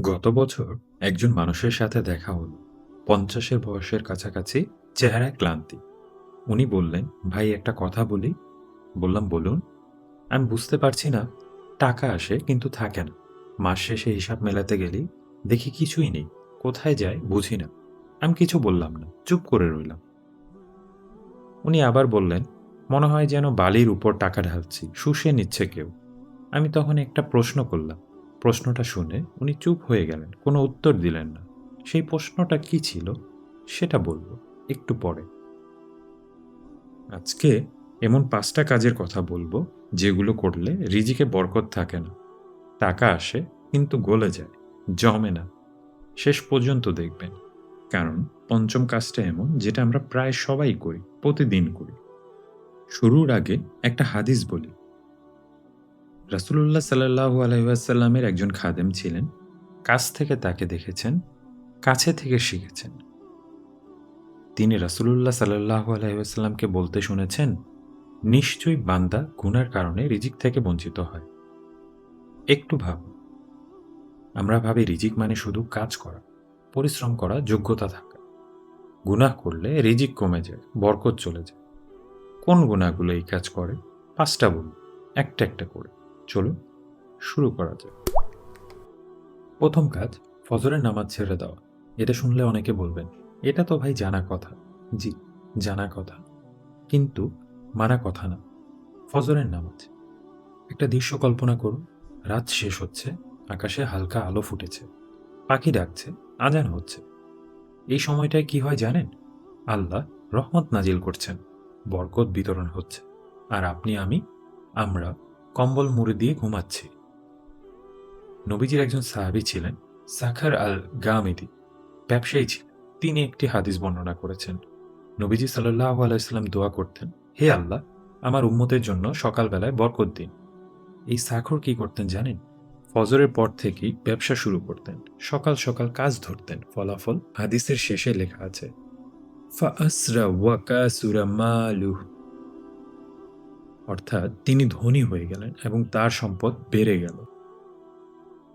গত বছর একজন মানুষের সাথে দেখা হলো। পঞ্চাশের বয়সের কাছাকাছি চেহারায় ক্লান্তি। উনি বললেন, ভাই, একটা কথা বলি। বললাম, বলুন। আমি বুঝতে পারছি না, টাকা আসে কিন্তু থাকে না। মাস শেষে হিসাব মেলাতে গেলেই দেখি কিছুই নেই, কোথায় যায় বুঝি না। আমি কিছু বললাম না, চুপ করে রইলাম। উনি আবার বললেন, মনে হয় যেন বালির উপর টাকা ঢালছি, শুষে নিচ্ছে কেউ। আমি তখন একটা প্রশ্ন করলাম প্রশ্নটা শুনে উনি চুপ হয়ে গেলেন, কোনো উত্তর দিলেন না। সেই প্রশ্নটা কি ছিল? সেটা বলব, একটু পরে। আজকে এমন পাঁচটা কাজের কথা বলব, যেগুলো করলে রিজিকে বরকত থাকে না। টাকা আসে, কিন্তু গলে যায়, জমে না। শেষ পর্যন্ত দেখবেন। কারণ পঞ্চম কাজটা এমন, যেটা আমরা প্রায় সবাই করি, প্রতিদিন করি। শুরুর আগে একটা হাদিস বলি রাসুল্লাহ সাল্লাহু আলহিহাসাল্লামের একজন খাদেম ছিলেন, কাছ থেকে তাকে দেখেছেন, কাছে থেকে শিখেছেন। তিনি রাসুলুল্লাহ সাল্লাহু আলহিহাসাল্লামকে বলতে শুনেছেন, নিশ্চয়ই বান্দা গুনার কারণে রিজিক থেকে বঞ্চিত হয়। একটু ভাব। আমরা ভাবি রিজিক মানে শুধু কাজ করা, পরিশ্রম করা, যোগ্যতা থাকা। গুনাহ করলে রিজিক কমে যায়, বরকত চলে যায়। কোন গুণাগুলো এই কাজ করে? পাঁচটা বলুন, একটা একটা করে। চলুন, শুরু করা যাক। প্রথম কাজ, ফজরের নামাজ ছেড়ে দেওয়া এটা শুনলে অনেকে বলবেন, এটা তো ভাই জানা কথা। জি, জানা কথা। কিন্তু মানা কথা না। ফজরের নামাজ। একটা দৃশ্য কল্পনা করুন, রাত শেষ হচ্ছে, আকাশে হালকা আলো ফুটেছে। পাখি ডাকছে, আজান হচ্ছে। এই সময়টায় কি হয় জানেন? আল্লাহ রহমত নাজিল করছেন, বরকত বিতরণ হচ্ছে। আর আপনি, আমি, আমরা কম্বল মুড়ে দিয়ে ঘুমাচ্ছি। নবীজির একজন সাহাবি ছিলেন, সাখার আল গামিদি ব্যবসায়ী ছিলেন। তিনি একটি হাদিস বর্ণনা করেছেন। নবীজি সাল্লাহ আলাইসাল্লাম দোয়া করতেন, হে আল্লাহ, আমার উম্মতের জন্য সকালবেলায় বরকত দিন। এই সাখর কি করতেন জানেন? ফজরের পর থেকেই ব্যবসা শুরু করতেন। সকাল সকাল কাজ ধরতেন। ফলাফল হাদিসের শেষে লেখা আছে অর্থাৎ তিনি ধনী হয়ে গেলেন এবং তার সম্পদ বেড়ে গেল।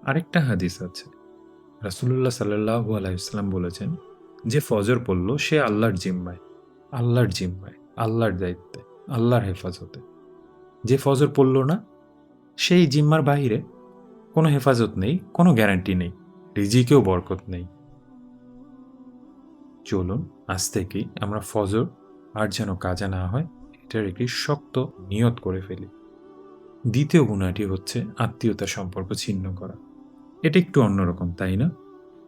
আরেকটা হাদিস আছে। রাসুল্লাহ সাল্লাহু আলাইসলাম বলেছেন, যে ফজর পড়ল, সে আল্লাহর জিম্মায়। আল্লাহর জিম্মায়, আল্লাহর দায়িত্বে, আল্লাহর হেফাজতে। যে ফজর পড়ল না, সেই জিম্মার বাহিরে কোনো হেফাজত নেই, কোনো গ্যারান্টি নেই, রিজিকেও বরকত নেই। চলুন, আজ থেকেই আমরা ফজর আর যেন কাজা না হয় এটার একটি শক্ত নিয়ত করে ফেলি। দ্বিতীয় গুণাটি হচ্ছে আত্মীয়তার সম্পর্ক ছিন্ন করা। এটা একটু অন্যরকম, তাই না?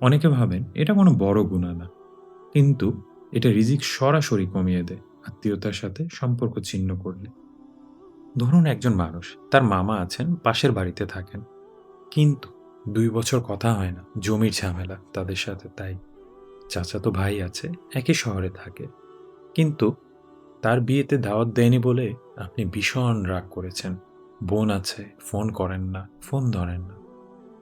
অনেকে ভাবেন এটা কোনো বড় গুণা না, কিন্তু এটা রিজিক সরাসরি কমিয়ে দেয় আত্মীয়তার সাথে সম্পর্ক ছিন্ন করলে। ধরুন একজন মানুষ, তার মামা আছেন, পাশের বাড়িতে থাকেন, কিন্তু দুই বছর কথা হয় না, জমির ঝামেলা তাদের সাথে, তাই চাচাতো ভাই আছে, একই শহরে থাকে, কিন্তু তার বিয়েতে দাওয়াত দেয়নি বলে আপনি ভীষণ রাগ করেছেন। বোন আছে, ফোন করেন না, ফোন ধরেন না।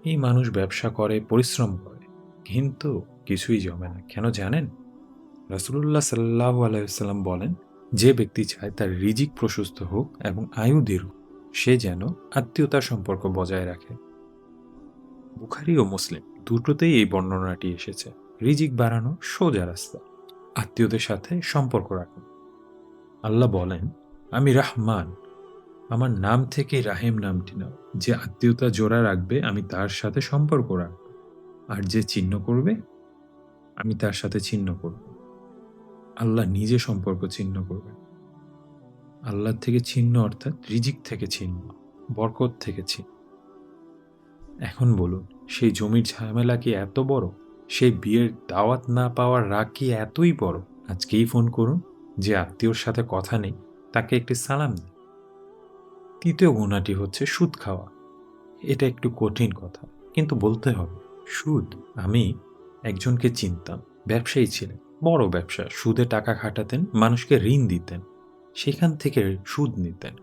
এই মানুষ ব্যবসা করে, পরিশ্রম করে, কিন্তু কিছুই জমে না। কেন জানেন? রাসুল্লাহ সাল্লাহ আলাইসাল্লাম বলেন, যে ব্যক্তি চায় তার রিজিক প্রশস্ত হোক এবং আয়ু দীর্ঘ সে যেন আত্মীয়তার সম্পর্ক বজায় রাখে। বুখারি ও মুসলিম দুটোতেই এই বর্ণনাটি এসেছে। রিজিক বাড়ানো সোজা রাস্তা। আত্মীয়দের সাথে সম্পর্ক রাখুন। আল্লাহ বলেন, আমি রাহমান, আমার নাম থেকে রাহেম নামটি নাও। যে আত্মীয়তা জোড়া রাখবে, আমি তার সাথে সম্পর্ক রাখব। আর যে চিহ্ন করবে, আমি তার সাথে চিহ্ন করব। আল্লাহ নিজে সম্পর্ক চিহ্ন করবেন। আল্লাহ থেকে ছিন্ন অর্থাৎ রিজিক থেকে ছিন্ন বরকত থেকে ছিন্ন এখন বলুন, সেই জমির ঝামেলা কি এত বড়? সেই বিয়ের দাওয়াত না পাওয়ার রাগ কি এতই বড়? আজকেই ফোন করুন। যে আত্মীয়র সাথে কথা নেই, তাকে একটি সালাম দিন তৃতীয় গুণাটি হচ্ছে সুদ খাওয়া। এটা একটু কঠিন কথা, কিন্তু বলতে হবে, সুদ আমি একজনকে চিনতাম, ব্যবসায়ী ছিলেন, বড় ব্যবসা, সুদে টাকা খাটাতেন, মানুষকে ঋণ দিতেন, সেখান থেকে সুদ নিতেন।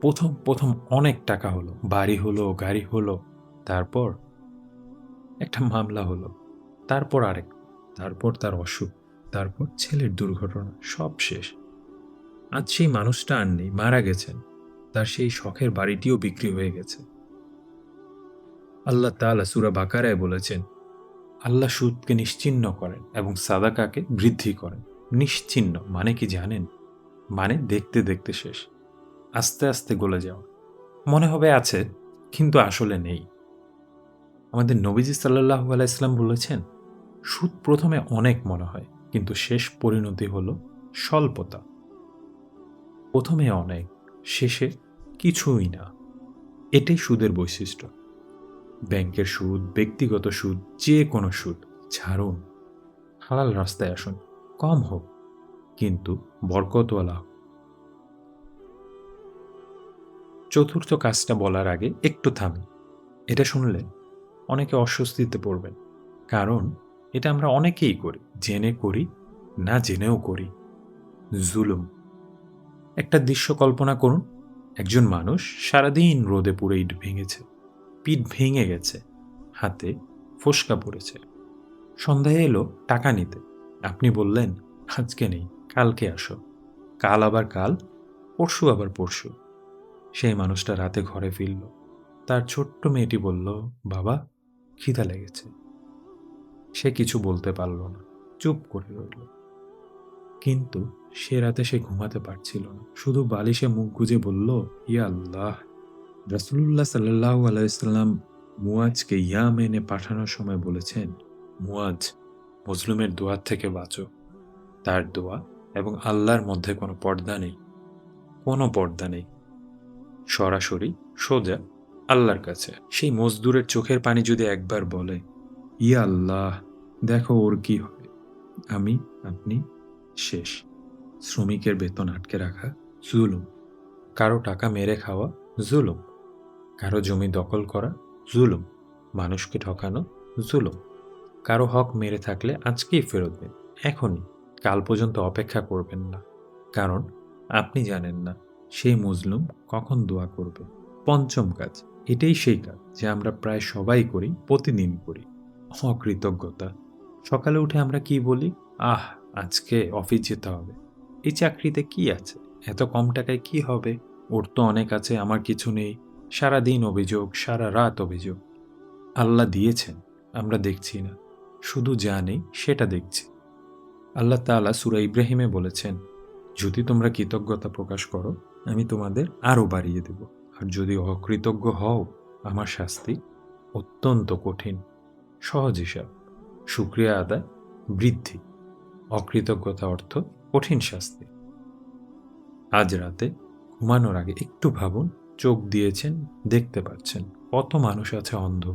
প্রথম প্রথম অনেক টাকা হলো, বাড়ি হলো, গাড়ি হলো, তারপর একটা মামলা হলো, তারপর আরেক, তারপর তার অসুখ। তারপর ছেলের দুর্ঘটনা, সব শেষ। আজ সেই মানুষটা আর নেই, মারা গেছেন। তার সেই শখের বাড়িটিও বিক্রি হয়ে গেছে। আল্লাহ তাআলা সুরা বাকারায় বলেছেন, আল্লাহ সুদকে নিশ্চিহ্ন করেন এবং সাদাকাকে বৃদ্ধি করেন। নিশ্চিহ্ন মানে কি জানেন? মানে দেখতে দেখতে শেষ। আস্তে আস্তে গলে যাওয়া। মনে হবে আছে, কিন্তু আসলে নেই। আমাদের নবীজি সাল্লাহু আলাইসলাম বলেছেন, সুদ প্রথমে অনেক মনে হয়। কিন্তু শেষ পরিণতি হল স্বল্পতা। প্রথমে অনেক, শেষে কিছুই না। এটাই সুদের বৈশিষ্ট্য। ব্যাংকের সুদ, ব্যক্তিগত সুদ, যে কোনো সুদ, ছাড়ুন। হালাল রাস্তায় আসুন, কম হোক, কিন্তু বরকতওয়ালা চতুর্থ কাজটা বলার আগে একটু থামি। এটা শুনলে অনেকে অস্বস্তিতে পড়বেন, কারণ এটা আমরা অনেকেই করি, জেনে করি, না জেনেও করি। জুলুম। একটা দৃশ্য কল্পনা করুন, একজন মানুষ সারাদিন রোদে পুড়ে ইট ভেঙেছে, পিঠ ভেঙে গেছে, হাতে ফোসকা পড়েছে। সন্ধ্যায় এলো টাকা নিতে। আপনি বললেন, আজকে নেই, কালকে আসো। কাল আবার কাল, পরশু আবার পরশু। সেই মানুষটা রাতে ঘরে ফিরল। তার ছোট্ট মেয়েটি বলল, বাবা, খিদা লেগেছে। সে কিছু বলতে পারল না, চুপ করে রইল। কিন্তু সে রাতে সে ঘুমাতে পারছিল না। শুধু বালিশে মুখ গুজে বলল, ইয়া আল্লাহ রাসুল্লাহ সাল্লাহ আলাইসাল্লাম মুয়াজকে ইয়ামেনে পাঠানোর সময় বলেছেন মুয়াজ মজলুমের দোয়ার থেকে বাঁচো। তার দোয়া এবং আল্লাহর মধ্যে কোনো পর্দা নেই, কোনো পর্দা নেই। সরাসরি সোজা আল্লাহর কাছে। সেই মজদুরের চোখের পানি যদি একবার বলে ইয়া আল্লাহ, দেখো ওর কি হবে আমি, আপনি, শেষ। শ্রমিকের বেতন আটকে রাখা, জুলুম। কারও টাকা মেরে খাওয়া, জুলুম। কারও জমি দখল করা, জুলুম। মানুষকে ঠকানো, জুলুম। কারও হক মেরে থাকলে আজকেই ফেরত দিন। এখনই। কাল পর্যন্ত অপেক্ষা করবেন না। কারণ আপনি জানেন না সেই মজলুম কখন দোয়া করবে। পঞ্চম কাজ, এটাই সেই কাজ যে আমরা প্রায় সবাই করি, প্রতিদিন করি। অকৃতজ্ঞতা। সকালে উঠে আমরা কি বলি? আহ, আজকে অফিস যেতে হবে। এই চাকরিতে কি আছে? এত কম টাকায় কি হবে? ওর তো অনেক আছে, আমার কিছু নেই। সারা দিন অভিযোগ, সারা রাত অভিযোগ। আল্লাহ দিয়েছেন, আমরা দেখছি না। শুধু যা নেই, সেটা দেখছি। আল্লাহ তাআলা সুরা ইব্রাহিমে বলেছেন, যদি তোমরা কৃতজ্ঞতা প্রকাশ করো, আমি তোমাদের আরও বাড়িয়ে দেব। আর যদি অকৃতজ্ঞ হও, আমার শাস্তি অত্যন্ত কঠিন। সহজ হিসাব। সুক্রিয়া আদায়, বৃদ্ধি। অকৃতজ্ঞতা অর্থ কঠিন শাস্তি। আজ রাতে ঘুমানোর আগে একটু ভাবুন, চোখ দিয়েছেন, দেখতে পাচ্ছেন। কত মানুষ আছে অন্ধ।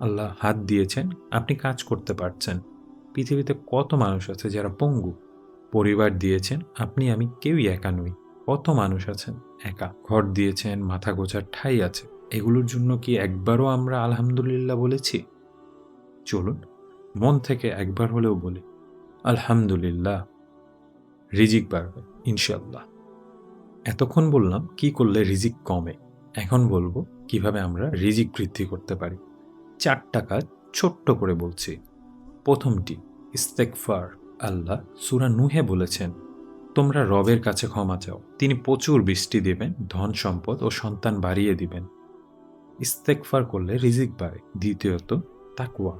আল্লাহ হাত দিয়েছেন, আপনি কাজ করতে পারছেন। পৃথিবীতে কত মানুষ আছে যারা পঙ্গু? পরিবার দিয়েছেন, আপনি, আমি কেউই একা নই। কত মানুষ আছেন? একা। ঘর দিয়েছেন, মাথা গোছার ঠাই আছে। এগুলোর জন্য কি একবারও আমরা আলহামদুলিল্লাহ বলেছি? চলুন, মন থেকে একবার হলেও বলি, আলহামদুলিল্লাহ, রিজিক বাড়বে ইনশাল্লাহ এতক্ষণ বললাম, কি করলে রিজিক কমে? এখন বলব, কীভাবে আমরা রিজিক বৃদ্ধি করতে পারি? চারটা কাজ ছোট্ট করে বলছি। প্রথমটি ইস্তেকফার আল্লাহ সুরা নুহে বলেছেন, তোমরা রবের কাছে ক্ষমা চাও। তিনি প্রচুর বৃষ্টি দেবেন, ধন সম্পদ ও সন্তান বাড়িয়ে দিবেন। ইস্তেকফার করলে রিজিক বাড়ে। দ্বিতীয়ত তাকুয়া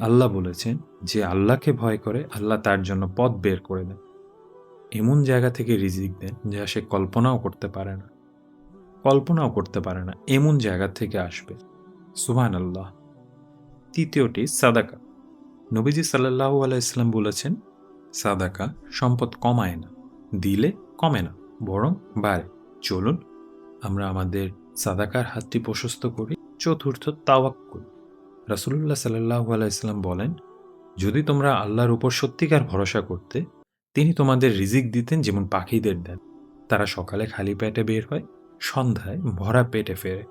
আল্লাহ বলেছেন যে আল্লাহকে ভয় করে আল্লাহ তার জন্য পথ বের করে দেন। এমন জায়গা থেকে রিজিক দেন যা সে কল্পনাও করতে পারে না। কল্পনাও করতে পারে না, এমন জায়গা থেকে আসবে। সুহান আল্লাহ তৃতীয়টি, সাদাকা। নবীজি সাল্লাহু আলাইসলাম বলেছেন, সাদাকা সম্পদ কমায় না, দিলে কমে না, বরং বাড়ে। চলুন আমরা আমাদের সাদাকার হাতটি প্রশস্ত করি, চতুর্থ তাওয়াক্কুল। রাসুল্লাহ সাল্লাহু আলাইসলাম বলেন, যদি তোমরা আল্লাহর উপর সত্যিকার ভরসা করতে, তিনি তোমাদের রিজিক দিতেন যেমন পাখিদের দেন। তারা সকালে খালি পেটে বের হয়, সন্ধ্যায় ভরা পেটে ফেরে।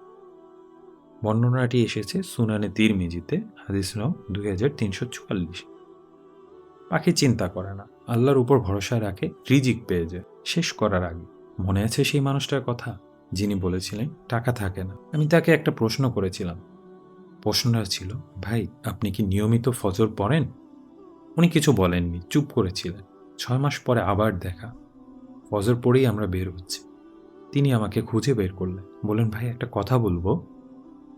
বর্ণনাটি এসেছে সুনানে তীর মিজিতে হাদিস নং দুই হাজার তিনশো চুয়াল্লিশ। পাখি চিন্তা করে না, আল্লাহর উপর ভরসা রাখে, রিজিক পেয়ে যায়, শেষ করার আগে। মনে আছে সেই মানুষটার কথা, যিনি বলেছিলেন, টাকা থাকে না। আমি তাকে একটা প্রশ্ন করেছিলাম প্রশ্নটা ছিল, ভাই, আপনি কি নিয়মিত ফজর পড়েন? উনি কিছু বলেননি, চুপ করেছিলেন। ছয় মাস পরে আবার দেখা। ফজর পড়েই আমরা বের হচ্ছি। তিনি আমাকে খুঁজে বের করলেন। বলেন ভাই, একটা কথা বলব?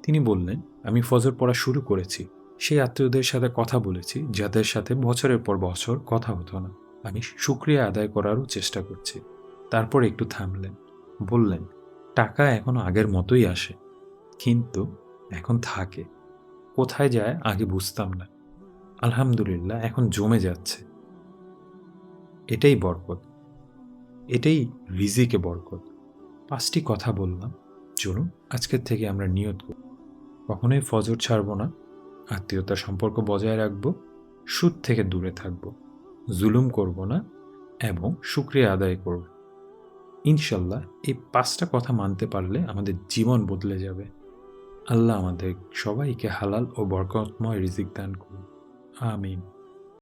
তিনি বললেন, আমি ফজর পড়া শুরু করেছি। সেই আত্মীয়দের সাথে কথা বলেছি, যাদের সাথে বছরের পর বছর কথা হতো না। আমি শুক্রিয়া আদায় করারও চেষ্টা করছি। তারপর একটু থামলেন। বললেন, টাকা এখনও আগের মতোই আসে। কিন্তু এখন থাকে। কোথায় যায় আগে বুঝতাম না। আলহামদুলিল্লাহ, এখন জমে যাচ্ছে। এটাই বরকত। এটাই রিজিকে বরকত। পাঁচটি কথা বললাম। চলুন, আজকের থেকে আমরা নিয়ত করি। কখনোই ফজর ছাড়ব না। আত্মীয়তার সম্পর্ক বজায় রাখব। সুদ থেকে দূরে থাকব। জুলুম করব না এবং শুক্রিয়া আদায় করব। ইনশাল্লাহ, এই পাঁচটা কথা মানতে পারলে আমাদের জীবন বদলে যাবে। আল্লাহ আমাদের সবাইকে হালাল ও বরকতময় রিজিক দান করুন। আমিন।